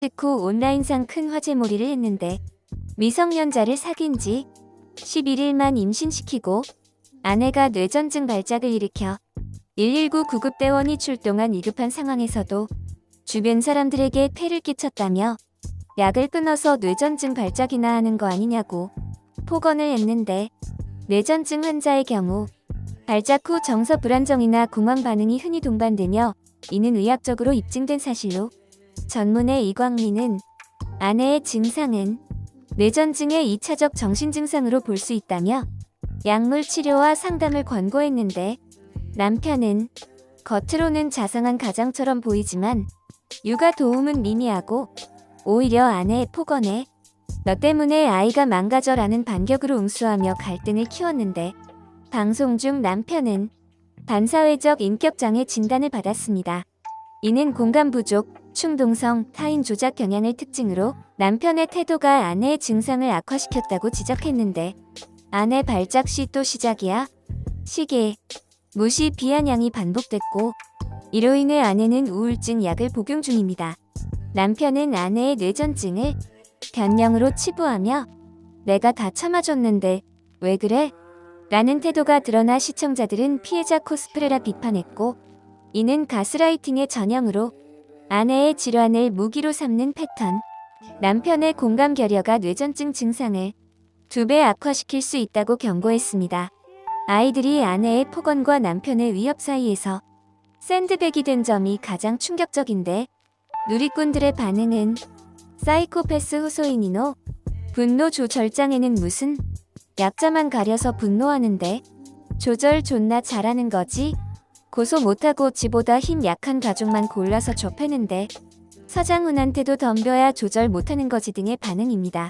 특후 온라인상 큰 화제몰이를 했는데 미성년자를 사귄 지 11일만 임신시키고 아내가 뇌전증 발작을 일으켜 119 구급대원이 출동한 위급한 상황에서도 주변 사람들에게 폐를 끼쳤다며 약을 끊어서 뇌전증 발작이나 하는 거 아니냐고 폭언을 했는데 뇌전증 환자의 경우 발작 후 정서 불안정이나 공황 반응이 흔히 동반되며 이는 의학적으로 입증된 사실로 전문의 이광민은 아내의 증상은 뇌전증의 2차적 정신 증상으로 볼 수 있다며 약물 치료와 상담을 권고했는데 남편은 겉으로는 자상한 가장처럼 보이지만 육아 도움은 미미하고 오히려 아내의 폭언에 너 때문에 아이가 망가져라는 반격으로 응수하며 갈등을 키웠는데 방송 중 남편은 반사회적 인격장애 진단을 받았습니다. 이는 공감 부족, 충동성, 타인 조작 경향을 특징으로 남편의 태도가 아내의 증상을 악화시켰다고 지적했는데 아내 발작 시 또 시작이야? 시계, 무시 비아냥이 반복됐고 이로 인해 아내는 우울증 약을 복용 중입니다. 남편은 아내의 뇌전증을 변명으로 치부하며 내가 다 참아줬는데 왜 그래? 라는 태도가 드러나 시청자들은 피해자 코스프레라 비판했고 이는 가스라이팅의 전형으로 아내의 질환을 무기로 삼는 패턴. 남편의 공감 결여가 뇌전증 증상을 두 배 악화시킬 수 있다고 경고했습니다. 아이들이 아내의 폭언과 남편의 위협 사이에서 샌드백이 된 점이 가장 충격적인데 누리꾼들의 반응은 사이코패스 후소인이노. 분노 조절장애는 무슨 약자만 가려서 분노하는데 조절 존나 잘하는 거지 고소 못하고 지보다 힘 약한 가족만 골라서 좁히는데 서장훈한테도 덤벼야 조절 못하는 거지 등의 반응입니다.